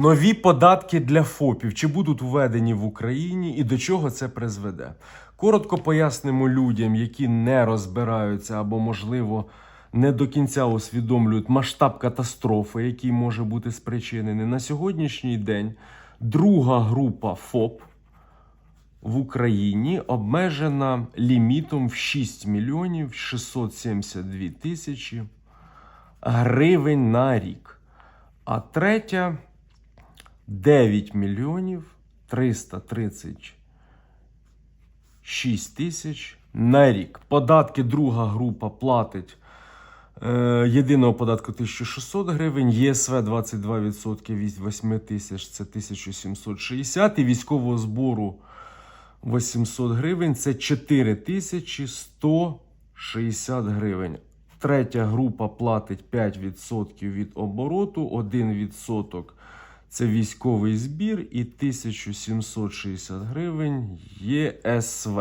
Нові податки для ФОПів чи будуть введені в Україні і до чого це призведе? Коротко пояснимо людям, які не розбираються або, можливо, не до кінця усвідомлюють масштаб катастрофи, який може бути спричинений. На сьогоднішній день друга група ФОП в Україні обмежена лімітом в 6 мільйонів 672 тисячі гривень на рік. А третя 9 мільйонів 336 тисяч на рік. Податки друга група платить е, єдиного податку 1600 гривень, ЄСВ 22% від 8 тисяч це 1760 і військового збору 800 гривень це 4160 гривень. Третя група платить 5% від обороту, 1% це військовий збір і 1760 гривень ЄСВ.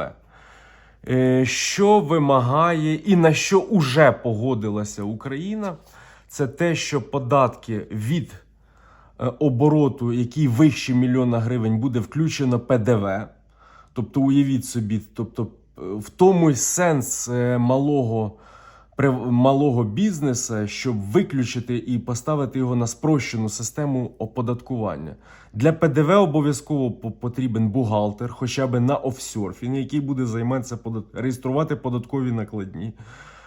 Е, Що вимагає і на що уже погодилася Україна, це те, що податки від е, обороту, який вище мільйона гривень, буде включено ПДВ. Тобто, уявіть собі, тобто, е, в тому й сенс малого, малого бізнесу, щоб виключити і поставити його на спрощену систему оподаткування. Для ПДВ обов'язково потрібен бухгалтер, хоча б на офсерфінг, який буде займатися реєструвати податкові накладні.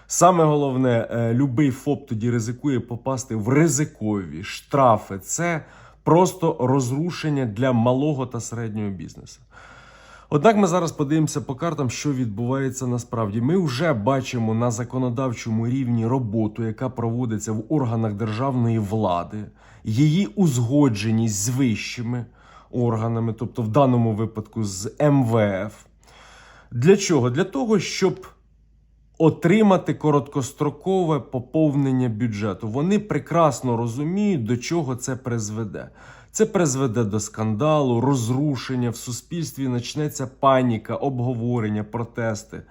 Саме головне, е, любий ФОП тоді ризикує попасти в ризикові штрафи. Це просто розрушення для малого та середнього бізнесу. Однак ми зараз подивимося по картам, що відбувається насправді. Ми вже бачимо на законодавчому рівні роботу, яка проводиться в органах державної влади, її узгодженість з вищими органами, тобто в даному випадку з МВФ. Для чого? Для того, щоб отримати короткострокове поповнення бюджету. Вони прекрасно розуміють, до чого це призведе. Це призведе до скандалу, розрушення в суспільстві, почнеться паніка, обговорення, протести.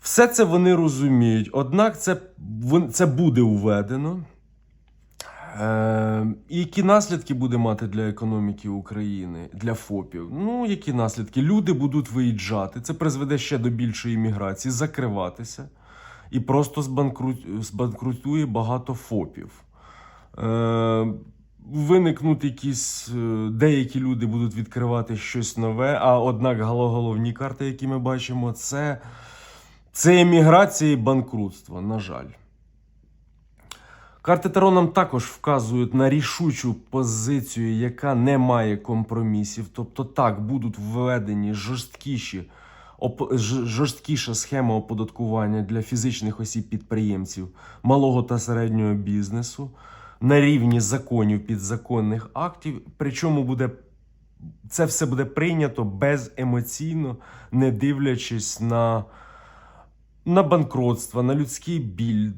Все це вони розуміють, однак це, це буде введено. Е, і які наслідки буде мати для економіки України, для ФОПів? Ну, які наслідки? Люди будуть виїжджати, це призведе ще до більшої міграції, закриватися і просто збанкрутує багато ФОПів. Е, виникнуть якісь е, деякі люди будуть відкривати щось нове. А однак головні карти, які ми бачимо, це, це еміграція і банкрутство, на жаль. Карти Таро нам також вказують на рішучу позицію, яка не має компромісів. Тобто, так, будуть введені жорсткіші, жорсткіша схема оподаткування для фізичних осіб-підприємців малого та середнього бізнесу на рівні законів підзаконних актів. Причому буде це все буде прийнято беземоційно, не дивлячись на на банкротство, на людський біль,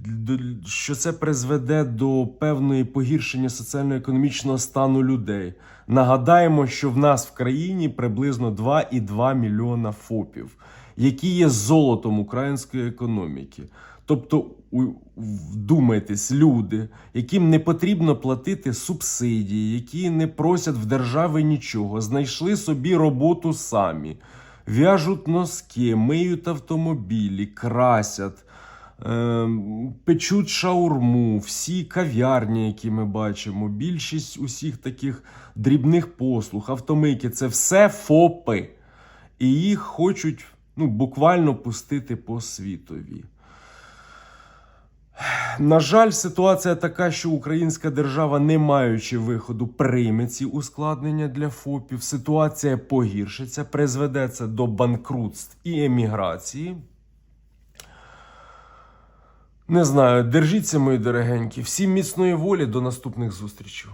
що це призведе до певної погіршення соціально-економічного стану людей. Нагадаємо, що в нас в країні приблизно 2,2 мільйона ФОПів, які є золотом української економіки. Тобто, вдумайтесь, люди, яким не потрібно платити субсидії, які не просять в держави нічого, знайшли собі роботу самі в'яжуть носки, миють автомобілі, красять, ем, печуть шаурму, всі кав'ярні, які ми бачимо, більшість усіх таких дрібних послуг, автомийки це все ФОПи. І їх хочуть ну, буквально пустити по світові. На жаль, ситуація така, що українська держава, не маючи виходу, прийме ці ускладнення для ФОПів. Ситуація погіршиться, призведе це до банкрутств і еміграції. Не знаю, держіться, мої дорогенькі. Всім міцної волі, до наступних зустрічей.